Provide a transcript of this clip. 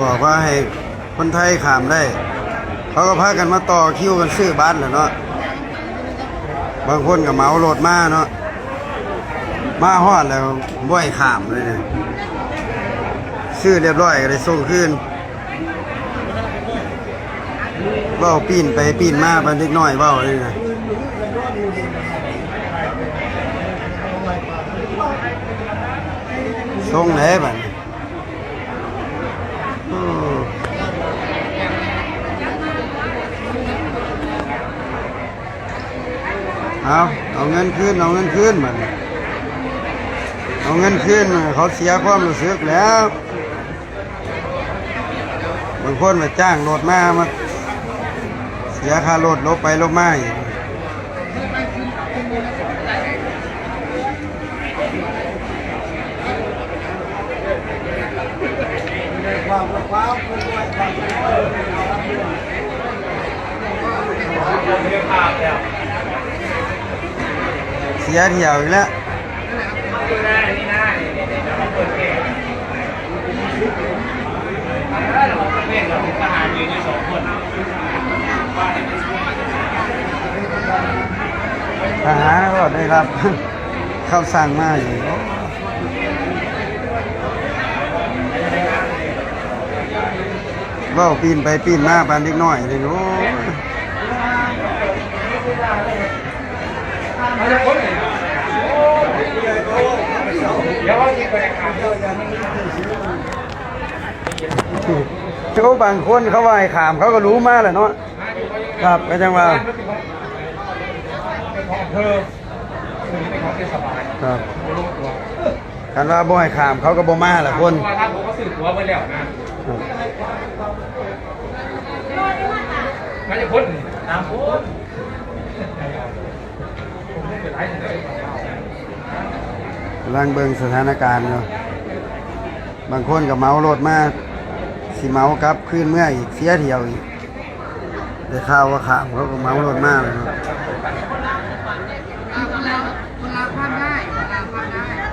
บอกว่าให้คนไทยขามได้ เขาก็พากันมาต่อคิวกันซื้อบัตรแหละเนาะ บางคนก็เหมารถมาเนาะ มาฮอดแล้วบ่ให้ขามเลยเนี่ยซื้อเรียบร้อยก็ได้ส่งคืนเว้าปีนไปปีนมาบันเล็กน้อยเว้าเลยนะ ส่งไหนบัดนี้โอ้เอาเอาเงินคืนเอาเงินคืนมันเอาเงินคืนเขาเสียความรู้สึกแล้วบางคนมาจ้างรถมามาเสียค่ารถลบไปลบมาอีก เสียเที่ยวอีกแล้วทหารก็ได้รับ เข้าสั่งมาอยู่ เว่าปีนไปปีนมาปานเล็กน้อยเลยโอ้เจ้าบางคนเขาว่าให้ขามเขาก็รู้มาแหละเนาะครับก็จังว่าเธอคือไม่ของเทศบาครับกตัวคันว่าบ่ให้ขามเขาก็บ่มาแหละคนเพรว่าถ้าผมก็สื่อตัวไปแล้วนะ มันจะพ้นน้ำพ้นผมไม่เป็นไรเลยกำลังเบิงสถานการณ์อยู่บางคนก็เมารถมาสิเมากลับขึ้นเมื่ออีกเสียเที่ยวอีกได้ข่าวว่าขามเขาก็เมารถมากเลยเนาะคนเราคนเราพลาดได้คนเราพลาดได้